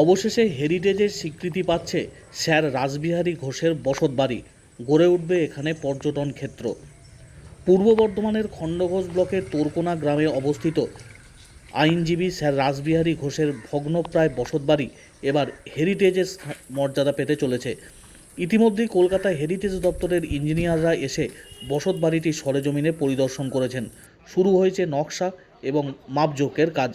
অবশেষে হেরিটেজের স্বীকৃতি পাচ্ছে স্যার রাসবিহারী ঘোষের বসতবাড়ি। গড়ে উঠবে এখানে পর্যটন ক্ষেত্র। পূর্ব বর্ধমানের খণ্ডঘোষ ব্লকের তোরকোনা গ্রামে অবস্থিত আইনজীবী স্যার রাসবিহারী ঘোষের ভগ্নপ্রায় বসতবাড়ি এবার হেরিটেজের মর্যাদা পেতে চলেছে। ইতিমধ্যেই কলকাতা হেরিটেজ দপ্তরের ইঞ্জিনিয়াররা এসে বসতবাড়িটি সরেজমিনে পরিদর্শন করেছেন। শুরু হয়েছে নকশা এবং মাপজোকের কাজ।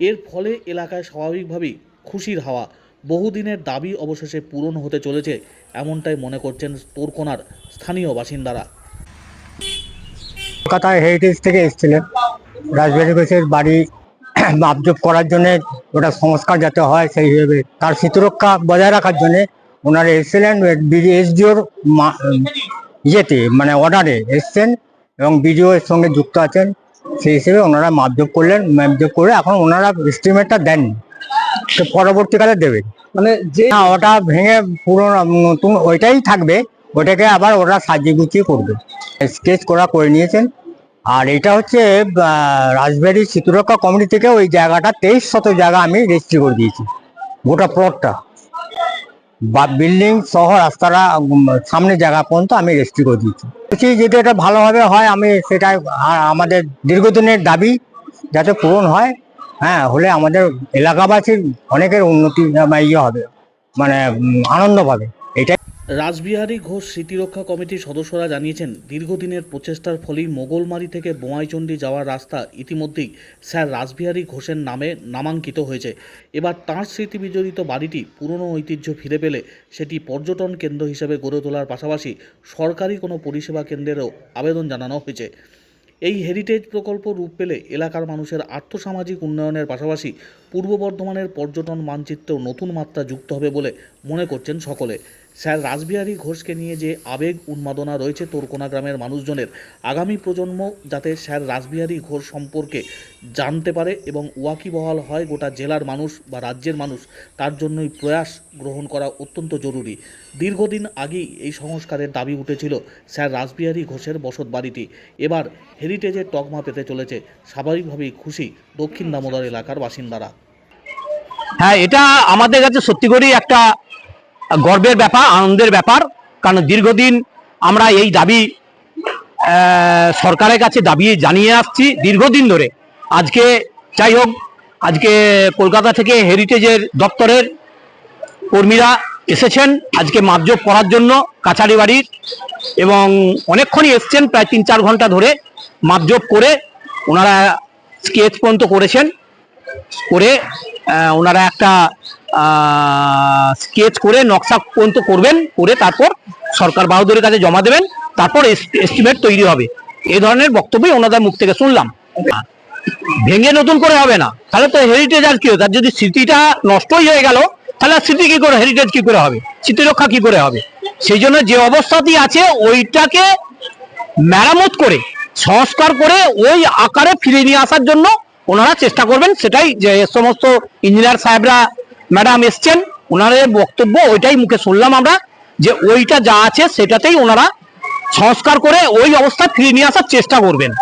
এর ফলে এলাকায় স্বাভাবিকভাবেই খুশির হাওয়া। বহুদিনের দাবি অবশেষে পূরণ হতে চলেছে, এমনটাই মনে করছেন তোরকোনার স্থানীয় বাসিন্দারা। কলকাতায় হেরিটেজ থেকে এসেছিলেন। রাজবাড়ি ঘোষের বাড়ি মাপজোপ করার জন্য ওটা সংস্কার যাতে হয়, সেই হিসেবে তার শীতরক্ষা বজায় রাখার জন্য ওনারা এসেছিলেন এসডিওর ইয়েতে মানে অর্ডারে এসছেন এবং বিডিও এর সঙ্গে যুক্ত আছেন। সেই হিসেবে ওনারা মাপজোপ করলেন মাপজোপ করে এখন ওনারা এস্টিমেটটা দেননি তো পরবর্তীকালে দেবে। মানে যে ওটা ভেঙে পুরোনো, নতুন, ওইটাই থাকবে, ওটাকে আবার ওরা সাজিয়ে গুছিয়ে করবে। স্কেচ করা করে নিয়েছেন। আর এটা হচ্ছে রাজবাড়ি স্মৃতিরক্ষা কমিটি থেকে ওই জায়গাটা তেইশ শত জায়গা আমি রেজিস্ট্রি করে দিয়েছি, গোটা প্লটটা বা বিল্ডিং সহ রাস্তাটা সামনে জায়গা পর্যন্ত আমি রেস্ট্রি করে দিয়েছি। বলছি যদি এটা ভালোভাবে হয়, আমি সেটা আমাদের দীর্ঘদিনের দাবি যাতে পূরণ হয় হ্যাঁ হলে আমাদের এলাকাবাসীর অনেকের উন্নতি ইয়ে হবে মানে আনন্দ পাবে। এটা রাসবিহারী ঘোষ স্মৃতিরক্ষা কমিটির সদস্যরা জানিয়েছেন, দীর্ঘদিনের প্রচেষ্টার ফলেই মোগলমারি থেকে বোমাইচণ্ডী যাওয়ার রাস্তা ইতিমধ্যেই স্যার রাসবিহারী ঘোষের নামে নামাঙ্কিত হয়েছে। এবার তাঁর স্মৃতি বিজড়িত বাড়িটি পুরনো ঐতিহ্য ফিরে পেলে সেটি পর্যটন কেন্দ্র হিসেবে গড়ে তোলার পাশাপাশি সরকারি কোনো পরিষেবা কেন্দ্রেরও আবেদন জানানো হয়েছে। এই হেরিটেজ প্রকল্প রূপ পেলে এলাকার মানুষের আর্থসামাজিক উন্নয়নের পাশাপাশি পূর্ব বর্ধমানের পর্যটন মানচিত্রেও নতুন মাত্রা যুক্ত হবে বলে মনে করছেন সকলে। স্যার রাসবিহারী ঘোষকে নিয়ে যে আবেগ উন্মাদনা রয়েছে তোরকোনা গ্রামের মানুষজনের, আগামী প্রজন্ম যাতে স্যার রাসবিহারী ঘোষ সম্পর্কে জানতে পারে এবং ওয়াকিবহাল হয় গোটা জেলার মানুষ বা রাজ্যের মানুষ, তার জন্যই প্রয়াস গ্রহণ করা অত্যন্ত জরুরি। দীর্ঘদিন আগেই এই সংস্কারের দাবি উঠেছিল স্যার রাসবিহারী ঘোষের বসত বাড়িটি। এবার হেরিটেজের তকমা পেতে চলেছে। স্বাভাবিকভাবেই খুশি দক্ষিণ দামোদর এলাকার বাসিন্দারা। হ্যাঁ এটা আমাদের কাছে সত্যি করেই একটা গর্বের ব্যাপার, আনন্দের ব্যাপার, কারণ দীর্ঘদিন আমরা এই দাবি সরকারের কাছে দাবি জানিয়ে আসছি দীর্ঘদিন ধরে। আজকে যাই হোক, আজকে কলকাতা থেকে হেরিটেজের দপ্তরের কর্মীরা এসেছেন। আজকে মাপজোপ করার জন্য কাছারি বাড়ির এবং অনেকক্ষণই এসছেন, প্রায় তিন চার ঘণ্টা ধরে মাপজোপ করে ওনারা স্কেচ পর্যন্ত করেছেন। করে ওনারা একটা স্কেচ করে নকশা পর্যন্ত করবেন, করে তারপর সরকার বাহাদুরের কাছে জমা দেবেন, তারপর এস্টিমেট তৈরি হবে। এই ধরনের বক্তব্যই ওনাদের মুখ থেকে শুনলাম। ভেঙে নতুন করে হবে না। তাহলে তো হেরিটেজ আর কি তার যদি স্মৃতিটা নষ্টই হয়ে গেল, তাহলে স্মৃতি কি করে? হেরিটেজ কি করে হবে? স্মৃতিরক্ষা কি করে হবে? সেই জন্য যে অবস্থাতেই আছে, ওইটাকে মেরামত করে, সংস্কার করে ওই আকারে ফিরে নিয়ে আসার জন্য ওনারা চেষ্টা করবেন। সেটাই যে সমস্ত ইঞ্জিনিয়ার সাহেবরা ম্যাডাম এসছেন, ওনাদের বক্তব্য ওইটাই মুখে শুনলাম আমরা, যে ওইটা যা আছে সেটাতেই ওনারা সংস্কার করে ওই অবস্থা ফিরিয়ে নিয়ে আসার চেষ্টা করবেন।